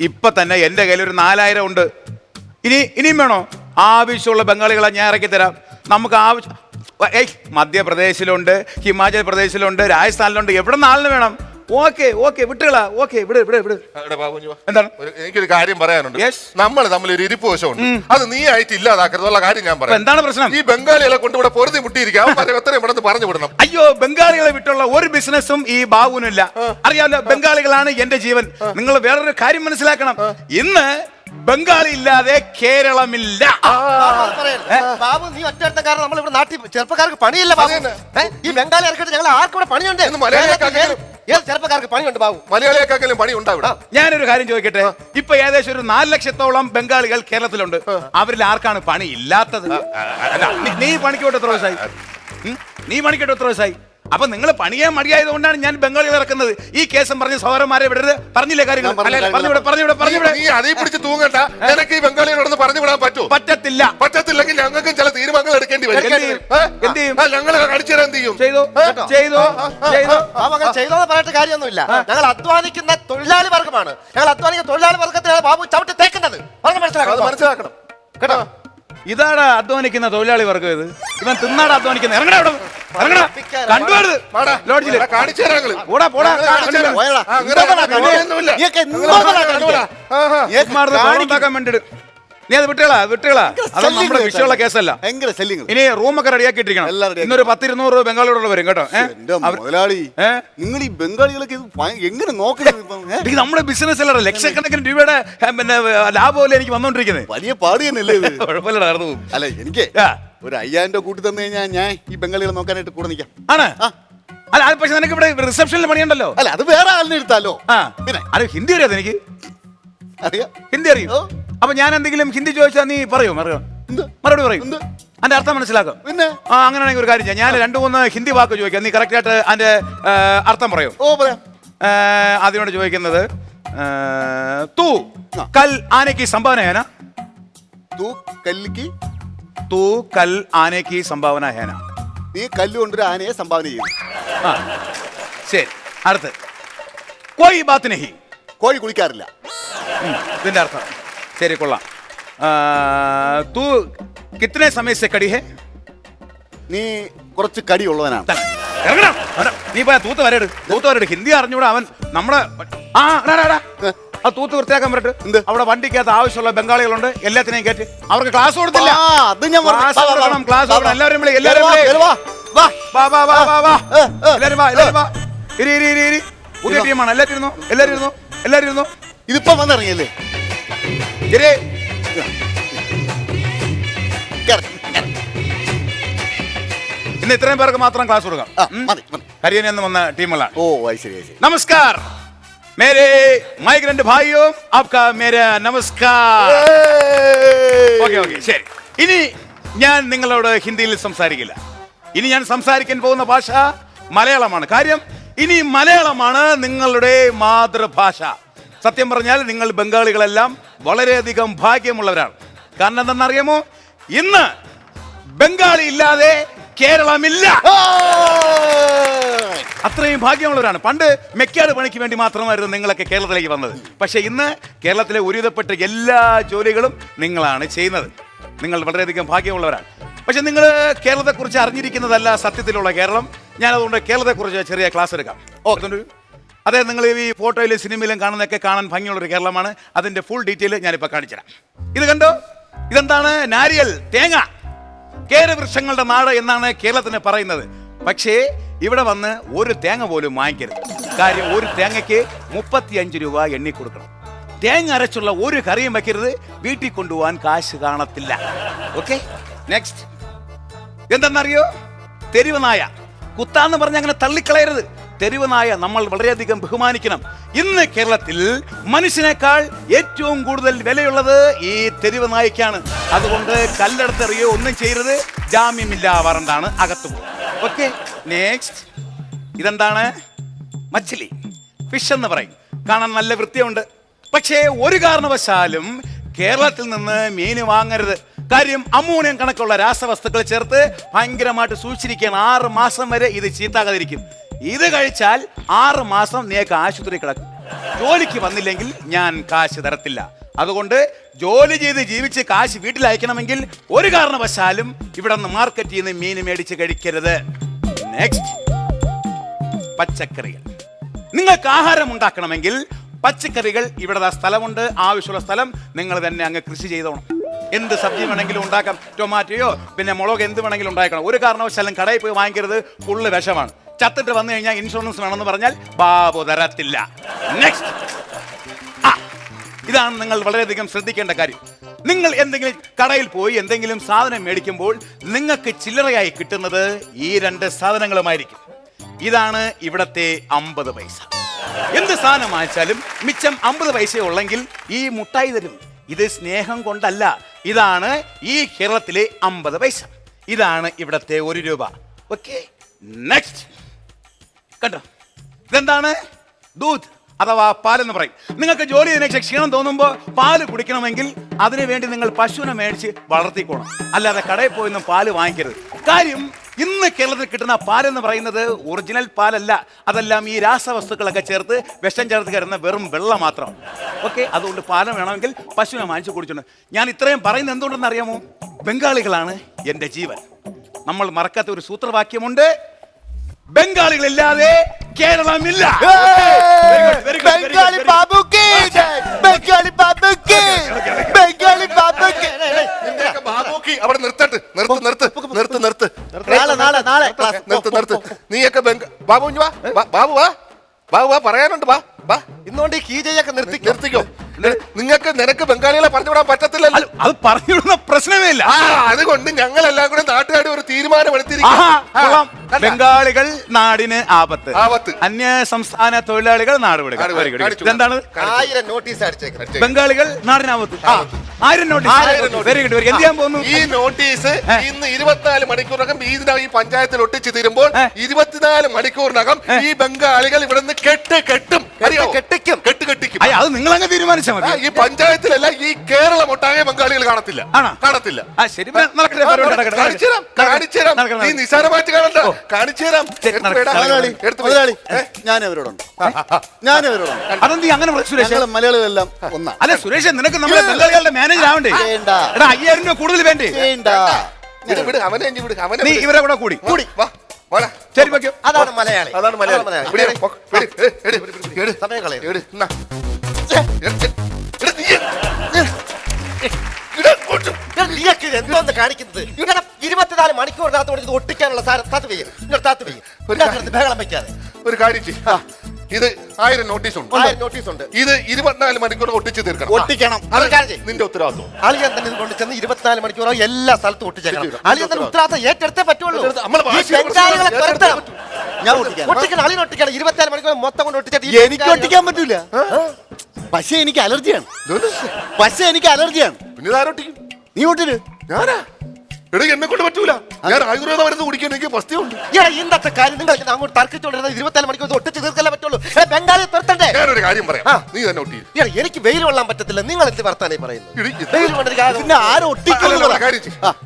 ഇപ്പൊ തന്നെ എന്റെ കയ്യിൽ ഒരു നാലായിരം ഉണ്ട്. ഇനി ഇനിയും വേണോ? ആവശ്യമുള്ള ബംഗാളികളെ ഞാൻ ഇറക്കി തരാം. നമുക്ക് ആവശ്യം മധ്യപ്രദേശിലുണ്ട് ഹിമാചൽ പ്രദേശിലുണ്ട് രാജസ്ഥാനിലുണ്ട്. എവിടെ നാളിന് വേണം? Okay okay വിട്ടുകളാ. ഓക്കെ വിട് വിട് വിട്. എടാ ബാബു, വാ. എന്താണ്? ഒരു- എനിക്കൊരു കാര്യം പറയാനുണ്ട്. Yes. നമ്മൾ തമ്മിൽ ഒരു ഇരിപ്പ് വശമുണ്ട്. അത് നീ ആയിട്ട് ഇല്ലാതാക്കരുതുള്ള കാര്യം ഞാൻ അപ്പൊ പറയാം എന്താണ് പ്രശ്നം? ഈ ബംഗാളികളെ കൊണ്ട് ഇവിടെ പൊറുതി മുട്ടിയിരിക്കാം എത്രയും ഇവിടെ നിന്ന് പറഞ്ഞു വിടണം. അയ്യോ ബംഗാളികളെ വിട്ടുള്ള ഒരു ബിസിനസ്സും ഈ ബാബുവിനില്ല. അറിയാമല്ലോ ബംഗാളികളാണ് എന്റെ ജീവൻ. നിങ്ങൾ വേറൊരു കാര്യം മനസ്സിലാക്കണം. ഇന്ന് ബംഗാളി ഇല്ലാതെ കേരളമില്ല. ബാബു നീ ഒറ്റ കാരണം നമ്മൾ ഇവിടെ നാട്ടിൽ ചെറുപ്പക്കാർക്ക് പണിയില്ല ബാബു. ഏ? ഈ ബംഗാളി ഇറക്കിട്ട് ഞങ്ങൾ ആർക്കും ഇവിടെ പണിയുണ്ട് മലയാളികൾക്ക് ഏത് ചെറുപ്പക്കാർക്ക് പണിയുണ്ട് ബാബു? മലയാളികൾക്കെങ്കിലും പണി ഉണ്ടാവില്ല ഞാനൊരു കാര്യം ചോദിക്കട്ടെ? ഇപ്പൊ ഏകദേശം ഒരു നാല് ലക്ഷത്തോളം ബംഗാളികൾ കേരളത്തിലുണ്ട്. അവരിൽ ആർക്കാണ് പണി ഇല്ലാത്തത് നീ- നീ പണിക്കോട്ട് എത്ര ദിവസമായി നീ പണിക്കോട്ട് എത്ര ദിവസമായി അപ്പൊ നിങ്ങൾ പണിയാൻ മടിയായതുകൊണ്ടാണ് ഞാൻ ബംഗാളികൾ ഇറക്കുന്നത്. ഈ കേസും പറഞ്ഞ് സഹോദരന്മാരെ വിടരുത്. പറഞ്ഞില്ലേ കാര്യങ്ങൾ? നിനക്ക് ഈ ബംഗാളികളോടൊന്ന് പറഞ്ഞു വിടാൻ പറ്റുമോ പറ്റത്തില്ല. പറ്റത്തില്ലെങ്കിൽ ഞങ്ങൾക്കും ചില തീരുമാനങ്ങൾ എടുക്കേണ്ടി വരും. എന്ത് ചെയ്യും? ഞങ്ങൾ എന്ത് ചെയ്യും? ചെയ്തു ചെയ്തു ചെയ്തു. ചെയ്തോന്ന് പറഞ്ഞിട്ട് കാര്യമൊന്നുമില്ല. ഞങ്ങൾ അധ്വാനിക്കുന്ന തൊഴിലാളി വർഗമാണ്. ഞങ്ങൾ അധ്വാനിക്കുന്ന തൊഴിലാളി വർഗത്തിലാണ് ബാബു ചവിട്ടി തേക്കുന്നത്. പറഞ്ഞു മനസ്സിലാക്കണം. മനസ്സിലാക്കണം. കേട്ടോ? ഇതാടാ അധ്വാനിക്കുന്ന തൊഴിലാളി വർഗം ഇത്. ഇവൻ തിന്നാടാ അധ്വാനിക്കുന്ന. ഇറങ്ങടാ അവിടെ ഇറങ്ങടാ. ലോഡ്ജിൽ. പോടാ പോടാ. ഉണ്ടാക്കാൻ നീ അത് വിട്ടുകളാ വിട്ടുകളാ. അത് നമ്മുടെ വിഷയമുള്ള കേസല്ല. ഭയങ്കര ശല്യങ്ങൾ ഇനി റൂമൊക്കെ റെഡിയാക്കിയിട്ടിരിക്കണം. ഇന്നൊരു പത്തിരുന്നൂറ് ബംഗാളിയോട് വരും കേട്ടോ. മുതലാളി നിങ്ങൾ ഈ ബംഗാളികളൊക്കെ എങ്ങനെ നോക്കുന്നത് നമ്മുടെ ബിസിനസ് അല്ലേ ലക്ഷക്കണക്കിന് രൂപയുടെ പിന്നെ ലാഭമല്ലേ എനിക്ക് വന്നോണ്ടിരിക്കുന്നത് വലിയ പാട് തന്നെയല്ലേ കുഴപ്പമില്ല അല്ല എനിക്ക് ഒരു അയ്യായിരം രൂപ കൂട്ടി തന്നു കഴിഞ്ഞാൽ ഞാൻ ഈ ബംഗാളികളെ നോക്കാനായിട്ട് കൂടെ നിൽക്കാം ആണ്? അല്ല അത് പക്ഷെ നിനക്ക് ഇവിടെ റിസപ്ഷനിൽ പണിയുണ്ടല്ലോ. അല്ല അത് വേറെ ആളിനെ എടുത്താലോ? ആ. പിന്നെ? അത് ഹിന്ദി അറിയാതെ എനിക്ക്? അറിയാം. ഹിന്ദി അറിയും. അപ്പൊ ഞാൻ എന്തെങ്കിലും ഹിന്ദി ചോദിച്ചാൽ നീ പറയോ മറിയോ? മറുപടി പറയും? അതിന്റെ അർത്ഥം മനസ്സിലാക്കും. പിന്നെ? ആ അങ്ങനെയാണെങ്കിൽ ഒരു കാര്യം ചെയ്യാം. ഞാൻ രണ്ടു മൂന്ന് ഹിന്ദി വാക്ക് ചോദിക്കാം. നീ കറക്റ്റ് ആയിട്ട് അതിന്റെ അർത്ഥം പറയും. ഓ പറയാം. അതിനോട് ചോദിക്കുന്നത് തൂ കൽ ആനയ്ക്ക് സംഭാവന തൂ കല്ലിക്ക്? തൂ കൽ ആനയ്ക്ക് സംഭാവന ഹേന. നീ കല്ല് കൊണ്ടൊരു ആനയെ സംഭാവന ചെയ്യും ശരി. അടുത്ത്. കോഴി ബാത്ത് നഹി. കോഴി കുളിക്കാറില്ല. ഇതിന്റെ അർത്ഥം. ശരി കൊള്ളാം തൂ കിത്തനെ സമയ से കടി ഹേ നീ കുറച്ച് കടിയുള്ളവനാണ് ഉള്ളവനാണ് ഇറങ്ങണം. നീ പോയാ തൂത്ത് വരട് തൂത്ത് വരട് ഹിന്ദി അറിഞ്ഞൂടാ അവൻ നമ്മുടെ ആ എടാ, എടാ, എടാ. ആ തൂത്ത് വൃത്തിയാക്കാൻ എന്ത്? പറ്റട്ട് അവിടെ വണ്ടിക്കകത്ത് ആവശ്യമുള്ള ബംഗാളികളുണ്ട്. എല്ലാത്തിനെയും കയറ്റി അവർക്ക് ക്ലാസ് കൊടുത്തില്ല. ആ, അത് ഞാൻ പറഞ്ഞു. ക്ലാസ് വാ, വാ, വാ. കൊടുക്കണം ക്ലാസ് വാ, കൊടുക്കണം. വാ. എല്ലാവരും വിളി എല്ലാവരും വാ, വിളി. കേറി വാ. വാ. വാ വാ വാ വാ വാ. ഏ, ഏ, എല്ലാവരും വാ എല്ലാവരും വാ. ഇരി ഇരി ഇരി ഇരി. പുതിയ ടീമാണ് എല്ലാവരും ഇരുന്നു? എല്ലാവരും ഇരുന്നു? എല്ലാവരും ഇരുന്നു? ഇതിപ്പോ വന്നിറങ്ങിയല്ലേ? Get it? ഇന്ന് ഇത്രയും പേർക്ക് മാത്രം ക്ലാസ് കൊടുക്കാം. ഹരിയനെ നിന്ന് വന്ന ടീമുകളാണ്. ഓ ശരി ശരി. നമസ്കാർ. മേരെ മൈഗ്രന്റ് ഭായിയോ ആപ്കാ മേര നമസ്കാർ. ഓക്കെ ഓക്കെ ശരി. ഇനി ഞാൻ നിങ്ങളോട് ഹിന്ദിയിൽ സംസാരിക്കില്ല. ഇനി ഞാൻ സംസാരിക്കാൻ പോകുന്ന ഭാഷ മലയാളമാണ്. കാര്യം ഇനി മലയാളമാണ് നിങ്ങളുടെ മാതൃഭാഷ. സത്യം പറഞ്ഞാൽ നിങ്ങൾ ബംഗാളികളെല്ലാം വളരെയധികം ഭാഗ്യമുള്ളവരാണ്. കാരണം എന്തെന്നറിയാമോ ഇന്ന് ബംഗാളി ഇല്ലാതെ കേരളമില്ല. അത്രയും ഭാഗ്യമുള്ളവരാണ്. പണ്ട് മെക്കാട് പണിക്ക് വേണ്ടി മാത്രമായിരുന്നു നിങ്ങളൊക്കെ കേരളത്തിലേക്ക് വന്നത്. പക്ഷെ ഇന്ന് കേരളത്തിലെ ഒരുവിധപ്പെട്ട എല്ലാ ജോലികളും നിങ്ങളാണ് ചെയ്യുന്നത്. നിങ്ങൾ വളരെയധികം ഭാഗ്യമുള്ളവരാണ്. പക്ഷെ നിങ്ങൾ കേരളത്തെക്കുറിച്ച് അറിഞ്ഞിരിക്കുന്നതല്ല സത്യത്തിലുള്ള കേരളം. ഞാൻ അതുകൊണ്ട് കേരളത്തെക്കുറിച്ച് ചെറിയ ക്ലാസ് എടുക്കാം. ഓക്കെ അതെ നിങ്ങൾ ഈ ഫോട്ടോയിലും സിനിമയിലും കാണുന്നതൊക്കെ കാണാൻ ഭംഗിയുള്ളൊരു കേരളമാണ്. അതിന്റെ ഫുൾ ഡീറ്റെയിൽ ഞാനിപ്പോൾ കാണിച്ചുതരാം. ഇത് കണ്ടോ? ഇതെന്താണ്? നാരിയൽ തേങ്ങ. കേരവൃക്ഷങ്ങളുടെ നാട് എന്നാണ് കേരളത്തിന് പറയുന്നത്. പക്ഷേ ഇവിടെ വന്ന് ഒരു തേങ്ങ പോലും വാങ്ങിക്കരുത്. കാര്യം ഒരു തേങ്ങയ്ക്ക് മുപ്പത്തിയഞ്ച് രൂപ എണ്ണി കൊടുക്കണം. തേങ്ങ അരച്ചുള്ള ഒരു കറിയും വയ്ക്കരുത് വീട്ടിൽ കൊണ്ടുപോകാൻ കാശ് കാണത്തില്ല. ഓക്കെ നെക്സ്റ്റ് എന്തെന്നറിയോ? തെരുവ് നായ. കുത്താന്ന് പറഞ്ഞ അങ്ങനെ തള്ളിക്കളയരുത്. തെരുവ് നായ നമ്മൾ വളരെയധികം ബഹുമാനിക്കണം. ഇന്ന് കേരളത്തിൽ മനുഷ്യനേക്കാൾ ഏറ്റവും കൂടുതൽ വിലയുള്ളത് ഈ തെരുവ് നായ്ക്കാണ്. അതുകൊണ്ട് കല്ലെടുത്തെറിയോ ഒന്നും ചെയ്യരുത്. ജാമ്യമില്ല വറണ്ടാണ് അകത്തു. ഓക്കെ നെക്സ്റ്റ് ഇതെന്താണ്? മച്ചിലി. ഫിഷ് എന്ന് പറയും. കാണാൻ നല്ല വൃത്തിയുണ്ട്. പക്ഷേ ഒരു കാരണവശാലും കേരളത്തിൽ നിന്ന് മീൻ വാങ്ങരുത്. കാര്യം അമോണിയം കണക്കുള്ള രാസവസ്തുക്കൾ ചേർത്ത് ഭയങ്കരമായിട്ട് സൂക്ഷിച്ചിരിക്കുകയാണ്. ആറ് മാസം വരെ ഇത് ചീത്താകാതിരിക്കും. ഇത് കഴിച്ചാൽ ആറ് മാസം നീക്ക് ആശുപത്രി കിടക്കും ജോലിക്ക് വന്നില്ലെങ്കിൽ ഞാൻ കാശ് തരത്തില്ല. അതുകൊണ്ട് ജോലി ചെയ്ത് ജീവിച്ച് കാശ് വീട്ടിൽ അയക്കണമെങ്കിൽ ഒരു കാരണവശാലും ഇവിടെ നിന്ന് മാർക്കറ്റിൽ നിന്ന് മീൻ മേടിച്ച് കഴിക്കരുത്. നെക്സ്റ്റ് പച്ചക്കറികൾ. നിങ്ങൾക്ക് ആഹാരം ഉണ്ടാക്കണമെങ്കിൽ പച്ചക്കറികൾ ഇവിടെ സ്ഥലമുണ്ട് ആവശ്യമുള്ള സ്ഥലം നിങ്ങൾ തന്നെ അങ്ങ് കൃഷി ചെയ്തോണം. എന്ത് സബ്ജി വേണമെങ്കിലും ഉണ്ടാക്കാം ടൊമാറ്റോയോ പിന്നെ മുളക് എന്ത് വേണമെങ്കിലും ഉണ്ടാക്കണം. ഒരു കാരണവശാലും കടയിൽ പോയി വാങ്ങിക്കരുത് ഫുള്ള് വിഷമാണ്. ചത്തിട്ട് വന്നു കഴിഞ്ഞാൽ ഇൻഷുറൻസ് വേണമെന്ന് പറഞ്ഞാൽ ബാബു തരത്തില്ല. നെക്സ്റ്റ് ഇതാണ് നിങ്ങൾ വളരെയധികം ശ്രദ്ധിക്കേണ്ട കാര്യം. നിങ്ങൾ എന്തെങ്കിലും കടയിൽ പോയി എന്തെങ്കിലും സാധനം മേടിക്കുമ്പോൾ നിങ്ങൾക്ക് ചില്ലറയായി കിട്ടുന്നത് ഈ രണ്ട് സാധനങ്ങളുമായിരിക്കും. ഇതാണ് ഇവിടത്തെ അമ്പത് പൈസ. എന്ത് സാധനം വാങ്ങിച്ചാലും മിച്ചം അമ്പത് പൈസ ഉള്ളെങ്കിൽ ഈ മുട്ടായി തരും. ഇത് സ്നേഹം കൊണ്ടല്ല. ഇതാണ് ഈ കേരളത്തിലെ അമ്പത് പൈസ. ഇതാണ് ഇവിടത്തെ ഒരു രൂപ. ഓക്കെ നെക്സ്റ്റ് കണ്ടോ ഇതെന്താണ്? ദൂത് അഥവാ പാലെന്ന് പറയും. നിങ്ങൾക്ക് ജോലി ചെയ്തതിനു ക്ഷീണം തോന്നുമ്പോൾ പാൽ കുടിക്കണമെങ്കിൽ അതിനുവേണ്ടി നിങ്ങൾ പശുവിനെ മേടിച്ച് വളർത്തിക്കോണം. അല്ലാതെ കടയിൽ പോയി ഒന്നും പാൽ വാങ്ങിക്കരുത്. കാര്യം ഇന്ന് കേരളത്തിൽ കിട്ടുന്ന പാലെന്ന് പറയുന്നത് ഒറിജിനൽ പാലല്ല. അതെല്ലാം ഈ രാസവസ്തുക്കളൊക്കെ ചേർത്ത് വിഷം ചേർത്ത് കയറുന്ന വെറും വെള്ളം മാത്രം. ഓക്കെ അതുകൊണ്ട് പാലം വേണമെങ്കിൽ പശുവിനെ വാങ്ങിച്ചു കുടിച്ചോണ്ട് ഞാൻ ഇത്രയും പറയുന്നത് എന്തുകൊണ്ടെന്ന് അറിയാമോ? ബംഗാളികളാണ് എന്റെ ജീവൻ. നമ്മൾ മറക്കാത്ത ഒരു സൂത്രവാക്യമുണ്ട്. ബംഗാളികളില്ലാതെ കേരളമില്ല. ബംഗാളി. ബാബുക്ക് ബംഗാളി ബാബുക്ക്. ബംഗാളി ബാബുക്ക്. ബാബുക്ക് അവിടെ നിർത്തട്ട് നിർത്ത് നിർത്ത് നിർത്ത് നിർത്ത്. നാളെ നാളെ നാളെ ക്ലാസ്. നിർത്ത് നിർത്ത്. നീയൊക്കെ ബംഗ ബാബു വാ. ബാബു വാ. ബാബു വാ പറയാനുണ്ട് വാ വാ. ഇന്നുകൊണ്ട് ഈ കീജയൊക്കെ നിർത്തി നിർത്തിക്കോ. നിങ്ങൾക്ക് നിനക്ക് ബംഗാളികളെ പറഞ്ഞുവിടാൻ പറ്റത്തില്ലല്ലോ. അല്ല, അത് പറഞ്ഞുവിടുന്ന പ്രശ്നമേ ഇല്ല. അതുകൊണ്ട് ഞങ്ങൾ എല്ലാം കൂടെ ബംഗാളികൾ നാടിന് ആപത്ത്. ആപത്ത്. അന്യ സംസ്ഥാന തൊഴിലാളികൾ നാട്. ഇതെന്താണ്? ആയിരം നോട്ടീസ് അടിച്ചേക്കുന്നത് ബംഗാളികൾ നാടിന് ആപത്ത്. ആയിരം നോട്ടീസ്. വെരി ഗുഡ് വെരി എന്ത് ചെയ്യാൻ പോകുന്നു? ഈ നോട്ടീസ്. ഇന്ന് ഇരുപത്തിനാല് മണിക്കൂറിനകം ഇതിനകം ഈ പഞ്ചായത്തിൽ ഒട്ടിച്ചു തീരുമ്പോൾ. ഇരുപത്തിനാല് മണിക്കൂറിനകം ഈ ബംഗാളികൾ ഇവിടെ നിന്ന് കെട്ട്. കെട്ടും? കെട്ടിക്കും. കെട്ട് അയ്യ, അത് നിങ്ങൾ അങ്ങ് തീരുമാനിച്ചാൽ ആ, മതി ഈ പഞ്ചായത്തിലല്ല ഈ കേരളം ഒട്ടാകെ ബംഗാളികൾ കാണത്തില്ല. ആണോ? കാണത്തില്ല. ആ ശരി വേ- നടക്കട്ടെ പരിപാടി നടക്കട്ടെ, കാണിച്ചു തരാം നടക്കട്ടെ. കാണിച്ചു നടക്കട്ടെ, നീ നടക്കട്ടെ. നിസാരമായിട്ട് കാണണ്ട. കാണിച്ചു തരാം ശരി, എടുത്ത് നടക്കട്ടെ. വേടാ. മുതലാളി എടുത്ത് പോയി. മുതലാളി ഞാൻ അവരോടുണ്ട് ഞാൻ അവരോടുണ്ട് അതെന്ത് അങ്ങനെ പറയും സുരേഷ്? ഞങ്ങൾ മലയാളികളെല്ലാം ഒന്നാ. അല്ല സുരേഷ് നിനക്ക് നമ്മളെ ബംഗാളികളുടെ മാനേജർ ആവണ്ടേ? വേണ്ട. എടാ അയ്യായിരം രൂപ കൂടുതൽ വേണ്ടേ? വേണ്ട. വിട്, വിട്, അവനെ ഇഞ്ഞി വിട്, അവനെ നീ വിട്. ഇവരെ കൂടെ കൂടി. കൂടി വാ. വാടാ. ശരി വെക്കോ. അതാണ് മലയാളി. അതാണ് മലയാളി. ഇവിടെ വാ, എട്, എട്, എട്, എട്. സമയം കളയും എട്, എന്നാ. എട്, എട്, എട്, നീ എട്. ഇട്, ഇങ്ങോട്ട്. നീയൊക്കെ എന്തോന്ന് കാണിക്കുന്നത്? ഇവിടെ ഇരുപത്തിനാല് മണിക്കൂറിനകത്ത് കൊണ്ട് ഇത് ഒട്ടിക്കാനുള്ള സാധനം താത്ത് പെയ്യും ഇങ്ങോട്ട് താത്ത് പെയ്യും ഇതിനകത്ത് ബഹളം വെക്കാതെ. ഒരു കാര്യം ചെയ്യ്. ഇത് ആയിരം നോട്ടീസ് ഉണ്ട്. ആയിരം നോട്ടീസ് ഉണ്ട്. ഇത് ഇരുപത്തിനാല് മണിക്കൂർ ഒട്ടിച്ച് തീർക്കണം. ഒട്ടിക്കണം. നിന്റെ ഉത്തരവാദിത്വം. അളിയൻ തന്നെ ഇത് കൊണ്ട് ചെന്ന് ഇരുപത്തിനാല് മണിക്കൂർ എല്ലാ സ്ഥലത്തും ഒട്ടിച്ചേക്കണം. അളിയൻ തന്നെ ഉത്തരവാദിത്വം ഏറ്റെടുത്തേ പറ്റുള്ളൂ. ഞാൻ ഒട്ടിക്കാം. ഒട്ടിക്കണം അളിയൻ ഒട്ടിക്കണം. ഇരുപത്തിനാല് മണിക്കൂർ മൊത്തം കൊണ്ട് ഒട്ടിച്ചിട്ട് എനിക്ക് ഒട്ടിക്കാൻ പറ്റൂല. പക്ഷേ എനിക്ക് അലർജിയാണ്. പക്ഷേ എനിക്ക് അലർജിയാണ്. പിന്നെ ഒട്ടിക്കും നീ ഒട്ടിര് ഞാനാ? എടാ എന്നെ കൊണ്ട് പറ്റൂല. ഞാൻ ആയുർവേദ മരുന്ന് കുടിക്കണമെങ്കിൽ പസ്തിയുണ്ട് ഈയിടെ ഇന്നത്തെ കാര്യം നിങ്ങൾ അങ്ങോട്ട് തർക്കിച്ചുകൊണ്ടിരുന്നത് ഇരുപത്തിനാല് മണിക്കൂർ ഒട്ടിച്ച് തീർക്കല്ലേ പറ്റുള്ളൂ. ബംഗാളിൽ തുരത്തണ്ടേ? ഞാനൊരു കാര്യം പറയാം. നീ തന്നെ ഒട്ടി എനിക്ക് വെയിൽ കൊള്ളാൻ പറ്റത്തില്ല. നിങ്ങൾ എന്ത് വർത്താനേ പറയുന്നത്?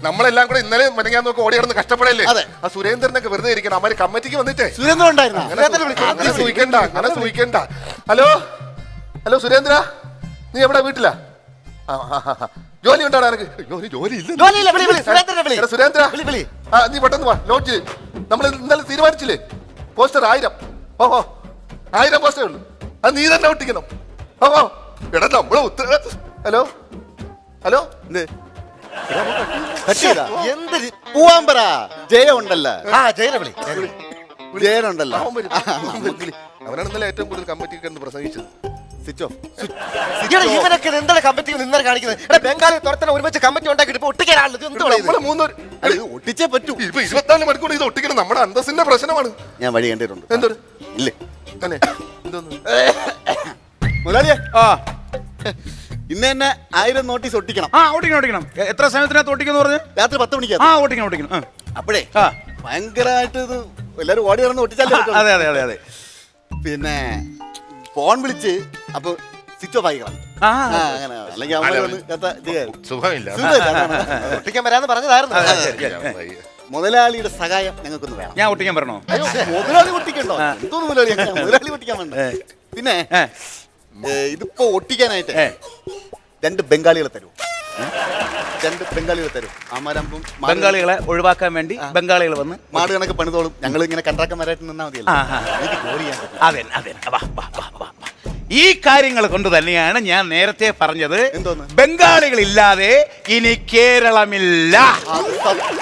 നമ്മളെല്ലാം കൂടെ ഇന്നലെ മെനങ്ങാൻ നോക്കി ഓടി നടന്ന് കഷ്ടപ്പെടല്ലേ? ആ സുരേന്ദ്രനൊക്കെ വെറുതെ ഇരിക്കണം. അവർ കമ്മിറ്റിക്ക് വന്നിട്ടേ. സുരേന്ദ്രൻ ഉണ്ടായിരുന്നു? സൂഹിക്കണ്ട അങ്ങനെ സൂഹിക്കണ്ട ഹലോ? ഹലോ സുരേന്ദ്ര? നീ എവിടെ? വീട്ടിലാ? ആ, ആ. ജോലി ഉണ്ടോ നിനക്ക് ജോലി ജോലി ഇല്ല. ജോലിയില്ല, വിളി, വിളി, സുരേന്ദ്രനെ വിളി. എടാ, സുരേന്ദ്ര. വിളി, വിളി. ആ നീ പെട്ടെന്ന് വാ. ലോഡ്ജ് നമ്മൾ ഇന്നലെ തീരുമാനിച്ചില്ലേ? പോസ്റ്റർ ആയിരം. ഓഹോ ആയിരം പോസ്റ്റർ ഉള്ളൂ. അത് നീ തന്നെ ഒട്ടിക്കണം. ഓഹോ എടാ നമ്മളെ ഉത്തര ഹലോ? ഹലോ? എന്ത് രി- പോവാൻ പറ ജയ ഉണ്ടല്ല. ആ ജയനെ വിളി വിളി. അവൻ വരും. അവൻ വരും. അവനാണ് ഇന്നലെ ഏറ്റവും കൂടുതൽ കമ്മിറ്റിക്ക് പ്രസംഗിച്ചത്. സ്വിച്ച് ഓഫ് ഈയിടെ ഇവനൊക്കെ എന്താണ് കമ്മിറ്റി ഇന്നലെ കാണിക്കുന്നത്? എടാ ബംഗാളി തുരത്തനെ ഒരുമിച്ച് കമ്മിറ്റി ഉണ്ടാക്കിയിട്ട് ഇപ്പൊ ഒട്ടിക്കാനാണല്ലോ എന്ത് നമ്മൾ പറയുന്നത് മൂന്നൂർ അല്ല, ഇത് ഒട്ടിച്ചേ പറ്റൂ. ഇപ്പൊ ഇരുപത്തിനാല് മണിക്കൂർ ഇത് ഒട്ടിക്കണം നമ്മുടെ അന്തസ്സിന്റെ പ്രശ്നമാണ്. ഞാൻ വഴി കണ്ടിട്ടുണ്ട്. എന്തൊരു ഇല്ലേ? തന്നെ. എന്തോന്ന് മുതലാളിയെ? ആ. ഇന്ന് തന്നെ ആയിരം നോട്ടീസ് ഒട്ടിക്കണം. ആ ഓട്ടിക്കണം ഓട്ടിക്കണം എ- എത്ര സമയത്തിനകത്ത് ഓട്ടിക്കുന്നു പറഞ്ഞു? രാത്രി പത്ത് മണിക്കാ ആ ഓട്ടിക്കണം ഓട്ടിക്കണം ആ. അപ്പോഴേ ആ. ഭയങ്കരമായിട്ട് ഇത് എല്ലാരും ഓടി നടന്ന് ഒട്ടിച്ചാലേ പറ്റുള്ളൂ. അതെ അതെ അതെ അതെ. പിന്നെ ഫോൺ വിളിച്ച് അപ്പൊ സ്വിച്ച് ഓഫ് ആയി ആ, ആ, അങ്ങനെ. അല്ലെങ്കിൽ അവന്മാര് വന്ന് കത്ത ചെയ്യാൻ സുഖമില്ല. സുഖമില്ല, അതാണ്. ഒട്ടിക്കാൻ വരാന്ന് പറഞ്ഞതായിരുന്നു. അതെ, ശരി, ശരി. മുതലാളിയുടെ സഹായം ഞങ്ങൾക്കൊന്ന് വേണം. ഞാൻ ഒട്ടിക്കാൻ പറഞ്ഞോ? മുതലാളി ഒട്ടിക്കണ്ടോ? എന്തോന്ന് മുതലാളി അങ്ങനെ? മുതലാളി ഒട്ടിക്കാൻ വേണ്ട പിന്നെ ഏ, ഏ, ഇതിപ്പോ ഒട്ടിക്കാനായിട്ട് ഏ. രണ്ട് ബംഗാളികളെ തരൂ. രണ്ട് ബംഗാളികളെ തരും അമാരമ്പും ബംഗാളികളെ ഒഴിവാക്കാൻ വേണ്ടി ബംഗാളികൾ വന്ന് മാട് കണക്ക് പണിതോളും ഞങ്ങൾ ഇങ്ങനെ കണ്ടാക്കന്മാരായിട്ട് നിന്നാൽ മതിയല്ലോ ആ, ആ. എനിക്ക് ജോലി ചെയ്യാൻ പറ്റും. അതെ അതെ വാ വാ വാ വാ വാ. ഈ കാര്യങ്ങൾ കൊണ്ട് തന്നെയാണ് ഞാൻ നേരത്തെ പറഞ്ഞത് എന്തോന്ന്? ബംഗാളികളില്ലാതെ ഇനി കേരളമില്ല അത് സത്യം.